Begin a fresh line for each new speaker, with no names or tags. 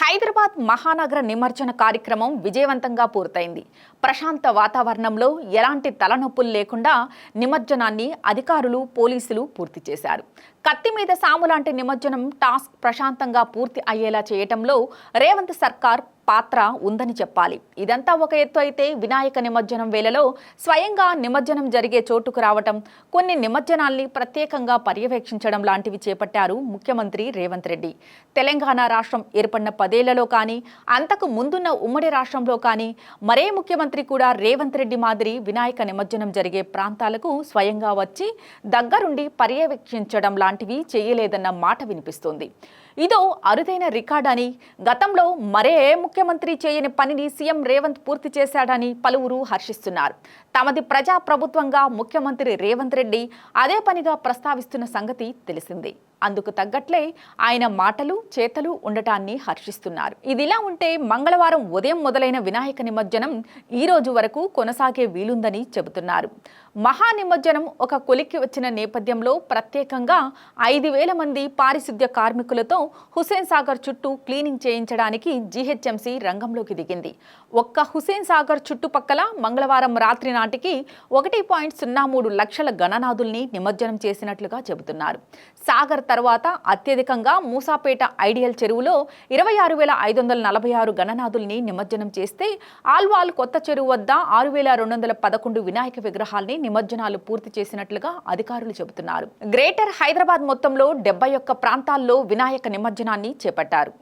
హైదరాబాద్ మహానగర నిమజ్జన కార్యక్రమం విజయవంతంగా పూర్తయింది. ప్రశాంత వాతావరణంలో ఎలాంటి తలనొప్పులు లేకుండా నిమజ్జనాన్ని అధికారులు పోలీసులు పూర్తి చేశారు. కత్తి మీద సాము లాంటి నిమజ్జనం టాస్క్ ప్రశాంతంగా పూర్తి అయ్యేలా చేయటంలో రేవంత్ సర్కార్ పాత్ర ఉందని చెప్పాలి. ఇదంతా ఒక ఎత్తు అయితే వినాయక నిమజ్జనం వేళలో స్వయంగా నిమజ్జనం జరిగే చోటుకు రావటం కొన్ని నిమజ్జనాల్ని ప్రత్యేకంగా పర్యవేక్షించడం లాంటివి చేపట్టారు ముఖ్యమంత్రి రేవంత్ రెడ్డి. తెలంగాణ రాష్ట్రం ఏర్పడిన పదేళ్ళలో కానీ అంతకు ముందున్న ఉమ్మడి రాష్ట్రంలో కానీ మరే ముఖ్యమంత్రి కూడా రేవంత్ రెడ్డి మాదిరి వినాయక నిమజ్జనం జరిగే ప్రాంతాలకు స్వయంగా వచ్చి దగ్గరుండి పర్యవేక్షించడం లాంటివి చేయలేదన్న మాట వినిపిస్తోంది. ఇదో అరుదైన రికార్డని గతంలో మరే ముఖ్యమంత్రి చేయని పనిని సీఎం రేవంత్ పూర్తి చేశాడని పలువురు హర్షిస్తున్నారు. తమది ప్రజా ప్రభుత్వంగా ముఖ్యమంత్రి రేవంత్ రెడ్డి అదే పనిగా ప్రస్తావిస్తున్న సంగతి తెలిసిందే. అందుకు తగ్గట్లే ఆయన మాటలు చేతలు ఉండటాన్ని హర్షిస్తున్నారు. ఇదిలా ఉంటే మంగళవారం ఉదయం మొదలైన వినాయక నిమజ్జనం ఈ రోజు వరకు కొనసాగే వీలుందని చెబుతున్నారు. మహా నిమజ్జనం ఒక కొలిక్కి వచ్చిన నేపథ్యంలో ప్రత్యేకంగా ఐదు వేల మంది పారిశుద్ధ్య కార్మికులతో హుసేన్ సాగర్ చుట్టూ క్లీనింగ్ చేయించడానికి జీహెచ్ఎంసీ రంగంలోకి దిగింది. ఒక్క హుసేన్ సాగర్ చుట్టుపక్కల మంగళవారం రాత్రి నాటికి ఒకటి పాయింట్ సున్నా మూడు లక్షల గణనాథుల్ని నిమజ్జనం చేసినట్లుగా చెబుతున్నారు. సాగర్ తర్వాత అత్యధికంగా మూసాపేట ఐడియల్ చెరువులో ఇరవై ఆరు వేల ఐదు వందల నలభై ఆరు గణనాథుల్ని నిమజ్జనం చేస్తే ఆల్వాల్ కొత్త చెరువు వద్ద ఆరు వేల రెండు వందల పదకొండు వినాయక విగ్రహాల్ని నిమజ్జనాలు పూర్తి చేసినట్లుగా అధికారులు చెబుతున్నారు. గ్రేటర్ హైదరాబాద్ మొత్తంలో డెబ్బై ఒక్క ప్రాంతాల్లో వినాయక నిమజ్జనాన్ని చేపట్టారు.